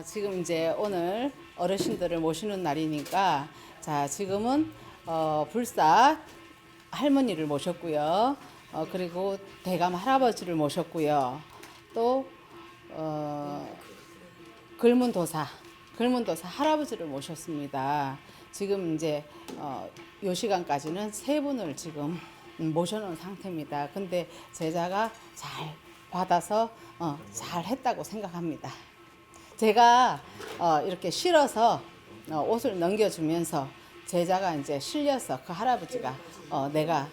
어, 지금 이제 오늘 어르신들을 모시는 날이니까 자 지금은 어, 불사 할머니를 모셨고요. 어, 그리고 대감 할아버지를 모셨고요. 또 어, 글문도사 글문도사 할아버지를 모셨습니다. 지금 이제 어, 요 시간까지는 세 분을 지금 음, 모셔놓은 상태입니다. 근데 제자가 잘 받아서 어, 잘 했다고 생각합니다. 제가 어, 이렇게 실어서 어, 옷을 넘겨주면서 제자가 이제 실려서 그 할아버지가 어, 내가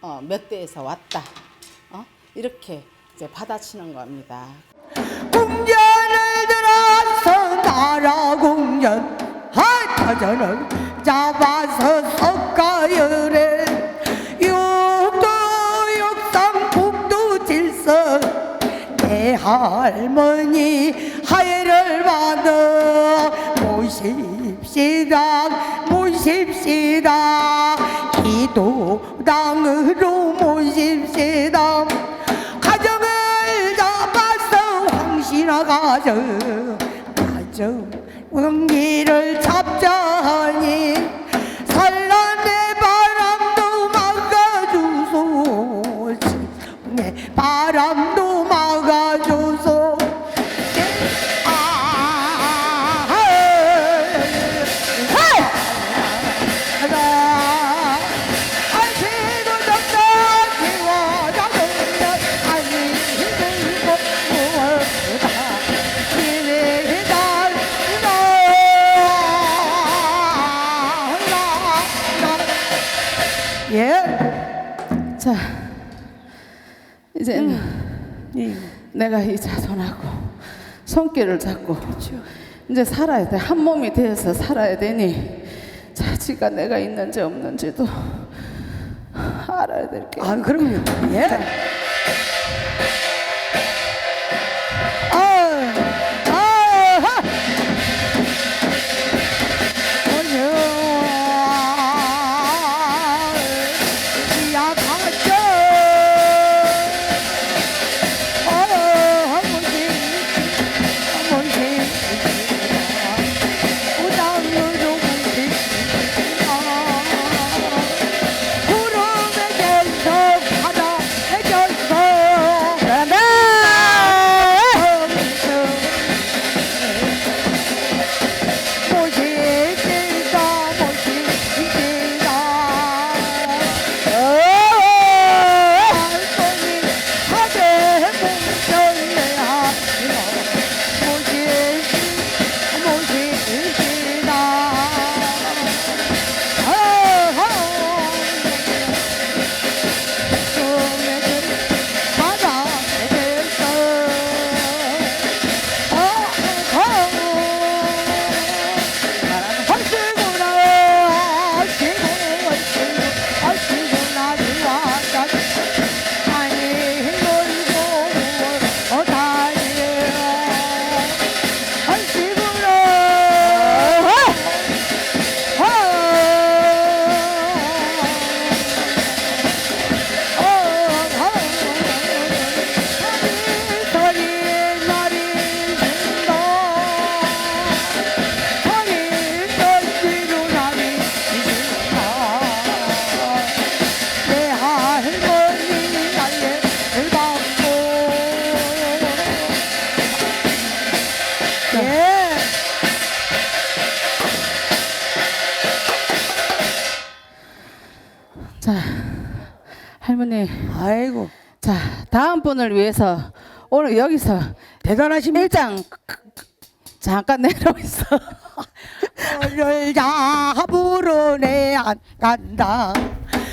어, 몇 대에서 왔다 어? 이렇게 이제 받아치는 겁니다. 궁전을 들어서 나라 궁전 하타전을 잡아서 석가열에 육도 육상 북도 질서 내 할머니 하해를 받아 모십시다 모십시다. 기도당으로 모십시다. 가정을 잡아서 황신아 가정 가정 원기를 잡자니 예? 자 이제 예. 내가 이 자손하고 손길을 잡고 이제 살아야 돼. 한 몸이 되어서 살아야 되니 자지가 내가 있는지 없는지도 알아야 될게. 아, 그럼요. 예. 아, 아이고 자 다음 분을 위해서 오늘 여기서 대단하십니다. 일장 잠깐 내려 있어. 너를 잡으러 내안 간다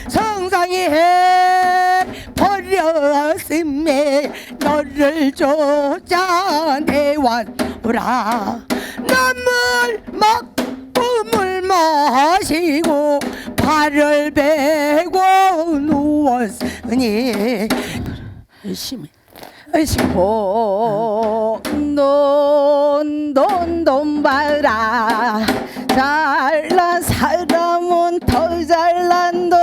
성상이 해 버렸음에 너를 쫓아내왔노라 눈물 먹고 물 마시고 발을 베고 누웠으니 열심히 돈돈돈 봐라. 잘난 사람은 더 잘난 돈.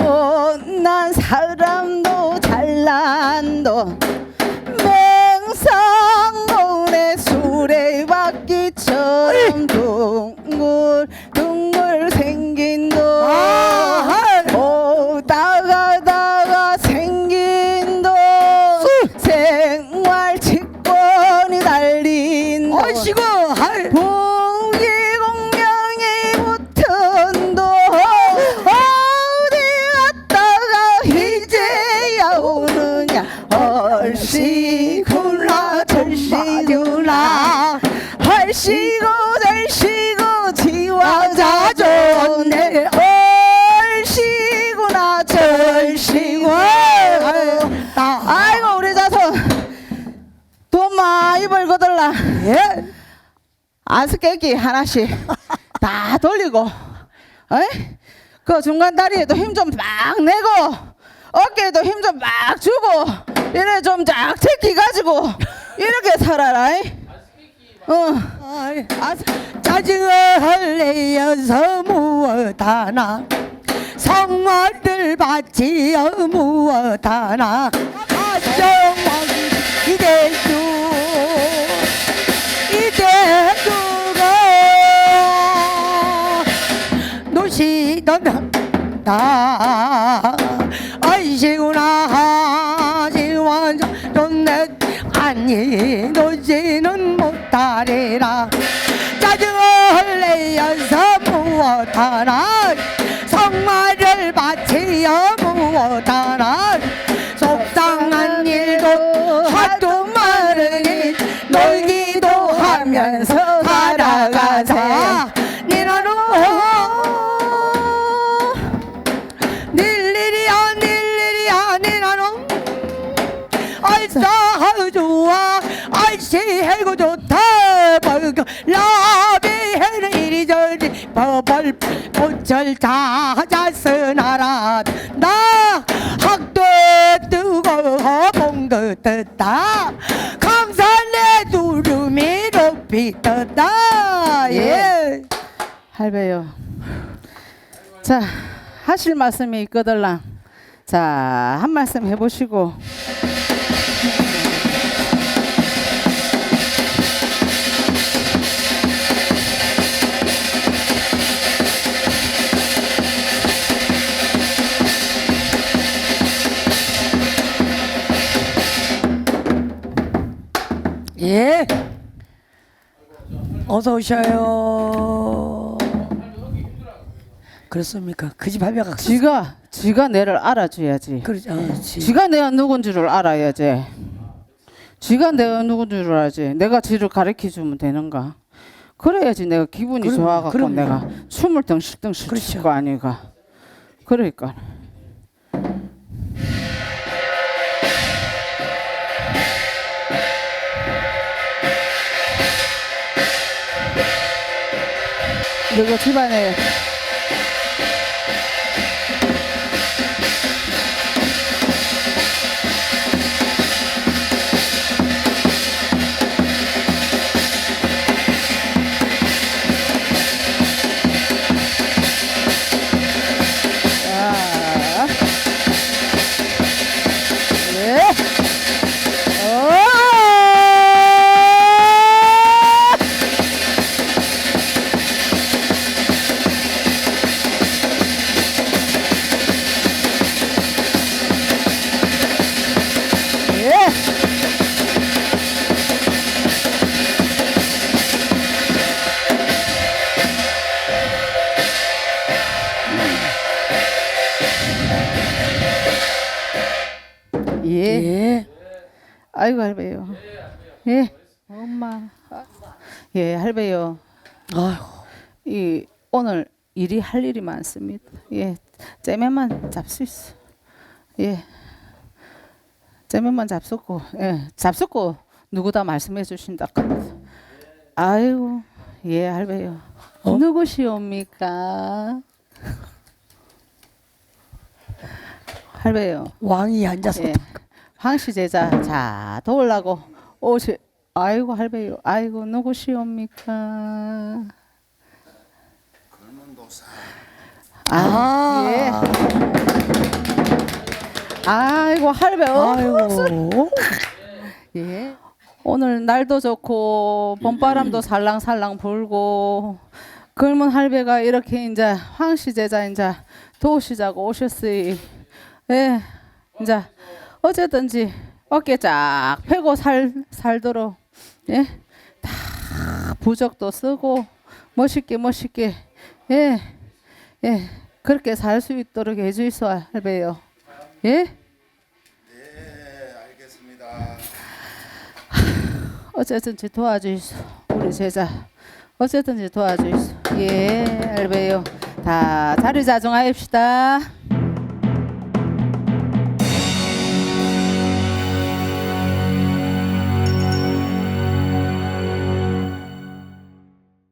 못난 사람도 잘난 돈. 참 둥글 둥글 얼씨구나 절씨구 아이고 우리 자손 돈 많이 벌거들라 예. 아스깨기 하나씩 다 돌리고, 어이? 그 중간 다리에도 힘 좀 막 내고, 어깨에도 힘 좀 막 주고, 이래 좀쫙 제끼 가지고 이렇게 살아라. 이. 어. 아스, 짜증을 내어서 무엇 하나 성화를 바치어 무엇하나. 아정왕 이대주 이대주가 노시던 다 아이시구나 지원 좋네 아니 노시는 못하리라. 짜증을 내어서 무엇하나 하면서 살아가자 니나노 닐리리야 닐리리야 니나노 알싸 좋아 알씨 해고 좋다. 벌거 라비 해는 이리저리 버벌 보철 자자스 나라 나 학도 뜨고 봉도 떴다 감산내 두루미 높이 떴다 예 할배요. 자, 하실 말씀이 있거들랑. 자, 한 말씀 해보시고. 예. 어서 오셔요. 그렇습니까? 그 집 할배가 지가, 지가 내를 알아줘야지. 그러지 않지. 지가 내가 누군 줄을 알아야지. 지가 내가 누군 줄을 알지. 내가 지를 가르쳐 주면 되는가? 그래야지 내가 기분이 그럼, 좋아갖고 그럼요. 내가 춤을 덩실덩실 그렇죠. 출거 아니가. 그러니까. 그리고 자. 아이고 할배요. 예. 엄마. 예, 할배요. 아이고. 이 오늘 일이 할 일이 많습니다. 예. 째매만 잡수 있어. 예. 째매만 잡수고 예. 잡수고 누구 다 말씀해 주신다. 아이고. 예, 할배요. 어? 누구시옵니까? 할배요. 왕이 앉아서 예. 황씨 제자 자 도울라고 오시 아이고 할배요. 아이고 누구시옵니까? 아, 예. 아이고 할배 어 아이고. 예. 오늘 날도 좋고 봄바람도 살랑살랑 불고 젊은 할배가 이렇게 이제 황씨 제자 이제 도우시자고 오셨으니 예 이제 어쨌든지 어깨 쫙 펴고 살 살도록 예? 다 부적도 쓰고 멋있게 멋있게 예? 예, 그렇게 살 수 있도록 해 주이소 할배요. 예? 네, 알겠습니다. 어쨌든지 도와주이소 우리 제자. 어쨌든지 도와주이소. 예 할배요. 다 자리 자중하입시다